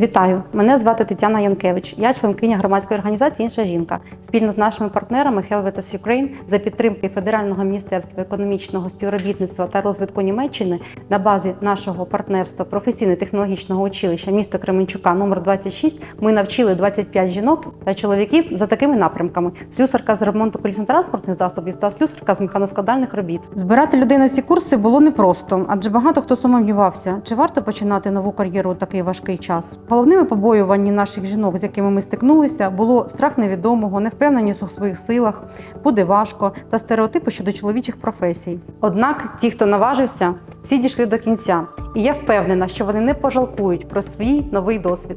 Вітаю! Мене звати Тетяна Янкевич. Я членкиня громадської організації Інша жінка. Спільно з нашими партнерами Helvetas Ukraine за підтримки Федерального міністерства економічного співробітництва та розвитку Німеччини на базі нашого партнерства професійно-технологічного училища міста Кременчука номер 26 ми навчили 25 жінок та чоловіків за такими напрямками: слюсарка з ремонту колісно-транспортних засобів та слюсарка з механоскладальних робіт. Збирати людей на ці курси було непросто, адже багато хто сумнівався, чи варто починати нову кар'єру у такий важкий час. Головними побоювання наших жінок, з якими ми стикнулися, було страх невідомого, невпевненість у своїх силах, буде важко та стереотипи щодо чоловічих професій. Однак ті, хто наважився, всі дійшли до кінця, і я впевнена, що вони не пожалкують про свій новий досвід.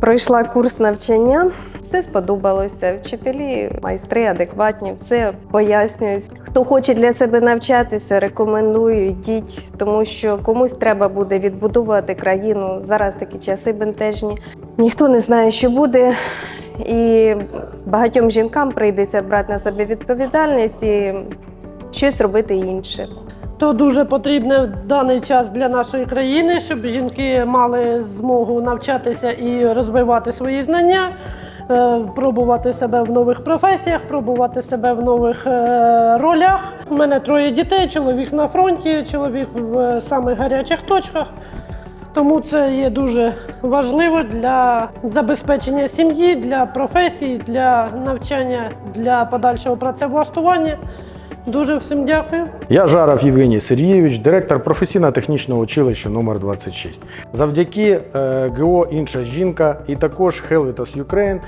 Пройшла курс навчання, все сподобалося. Вчителі, майстри адекватні, все пояснюють. Хто хоче для себе навчатися, рекомендую йдіть, тому що комусь треба буде відбудувати країну. Зараз такі часи бентежні. Ніхто не знає, що буде. І багатьом жінкам прийдеться брати на себе відповідальність і щось робити інше. То дуже потрібне в даний час для нашої країни, щоб жінки мали змогу навчатися і розвивати свої знання, е, пробувати себе в нових професіях, пробувати себе в нових е, ролях. У мене троє дітей, чоловік на фронті, чоловік в е, самих гарячих точках. Тому це є дуже важливо для забезпечення сім'ї, для професії, для навчання, для подальшого працевлаштування. Дуже всім дякую. Я Жаров Євгеній Сергійович, директор професійно-технічного училища номер 26 Завдяки е, ГО Інша жінка і також Helvetas Ukraine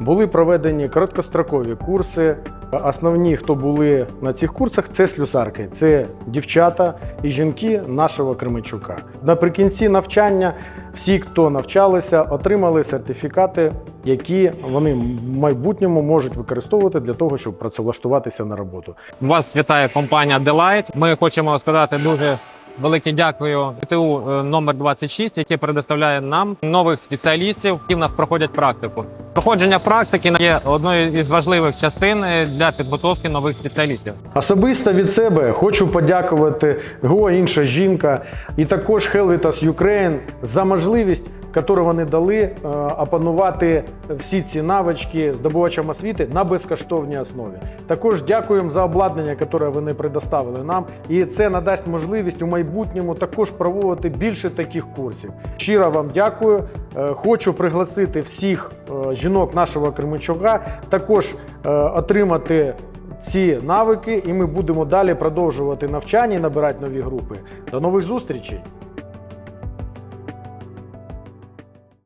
були проведені короткострокові курси. Основні, хто були на цих курсах, це слюсарки, це дівчата і жінки нашого Кременчука. Наприкінці навчання всі, хто навчалися, отримали сертифікати, які вони в майбутньому можуть використовувати для того, щоб працевлаштуватися на роботу. Вас вітає компанія Delight. Ми хочемо сказати дуже велике дякую ТУ е, номер 26, який предоставляє нам нових спеціалістів, які в нас проходять практику. Проходження практики є одною із важливих частин е, для підготовки нових спеціалістів. Особисто від себе хочу подякувати ГО Інша жінка і також Helvetas Ukraine за можливість, яку вони дали е, опанувати всі ці навички здобувачам освіти на безкоштовній основі. Також дякуємо за обладнання, яке вони предоставили нам, і це надасть можливість у майбутньому також проводити більше таких курсів. Щиро вам дякую. Е, Хочу пригласити всіх е, жінок нашого Кременчука також отримати ці навики, і ми будемо далі продовжувати навчання і набирати нові групи. До нових зустрічей!